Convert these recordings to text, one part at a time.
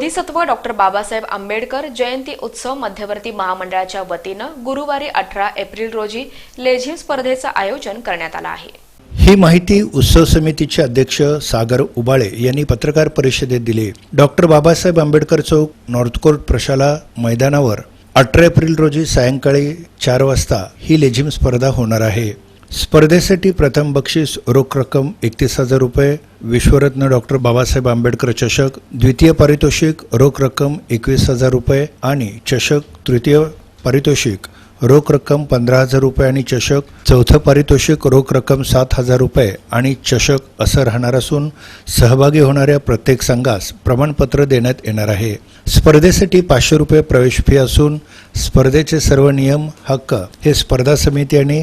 Bodhisattva doctor Babasaheb Ambedkar जयंती उत्सव मध्यवर्ती महामंडळाच्या वतीनं गुरुवारी अठरा एप्रिल रोजी लेझिम स्पर्धेचं आयोजन करण्यात आलं आहे. ही माहिती उत्सव समितीचे अध्यक्ष सागर उबाळे यांनी पत्रकार परिषदेत दिली. डॉक्टर बाबासाहेब आंबेडकर चौक नॉर्थकोर्ट प्रशाला मैदानावर अठरा एप्रिल रोजी सायंकाळी चार वाजता ही लेझिम स्पर्धा होणार आहे. स्पर्धेसाठी प्रथम बक्षीस रोख रक्कम एकतीस हजार रुपये विश्वरत्न डॉक्टर बाबासाहेब आंबेडकर चषक द्वितीय पारितोषिक रोख रक्कम एकवीस हजार रुपये आणि चषक तृतीय पारितोषिक रोख रक्कम पंधरा हजार रुपये आणि चषक चौथं पारितोषिक रोख रक्कम सात हजार रुपये आणि चषक असं राहणार असून सहभागी होणाऱ्या प्रत्येक संघास प्रमाणपत्र देण्यात येणार आहे. स्पर्धेसाठी पाचशे रुपये प्रवेश फी असून स्पर्धेचे सर्व नियम हक्क हे स्पर्धा समिती आणि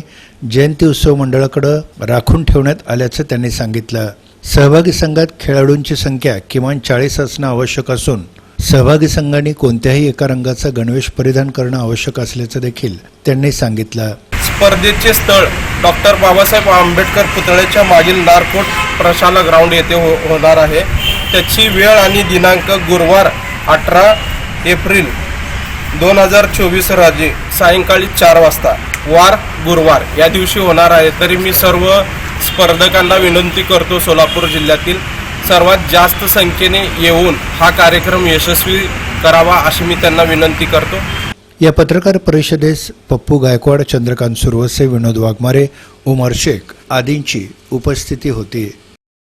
जयंती उत्सव मंडळाकडं राखून ठेवण्यात आल्याचं त्यांनी सांगितलं. सहभागी संघात खेळाडूंची संख्या किमान चाळीस असणं आवश्यक असून सहभागी संघाने कोणत्याही एका रंगाचा गणवेश परिधान करणं आवश्यक असल्याचं देखील त्यांनी सांगितलं. स्पर्धेचे स्थळ डॉक्टर बाबासाहेब आंबेडकर पुतळ्याच्या मागील नारकोट प्रशाला ग्राउंड येथे हो होणार आहे. त्याची वेळ आणि दिनांक गुरुवार अठरा एप्रिल दोन हजार चोवीस रोजी सायंकाळी चार वाजता वार गुरुवार या दिवशी होणार आहे. तरी मी सर्व स्पर्धकांना विनंती करतो सोलापूर जिल्ह्यातील सर्वात जास्त संख्येने येऊन हा कार्यक्रम यशस्वी करावा अशी मी त्यांना विनंती करतो. या पत्रकार परिषदेस पप्पू गायकवाड चंद्रकांत सुरवसे विनोद वाघमारे उमर शेख आदींची उपस्थिती होती.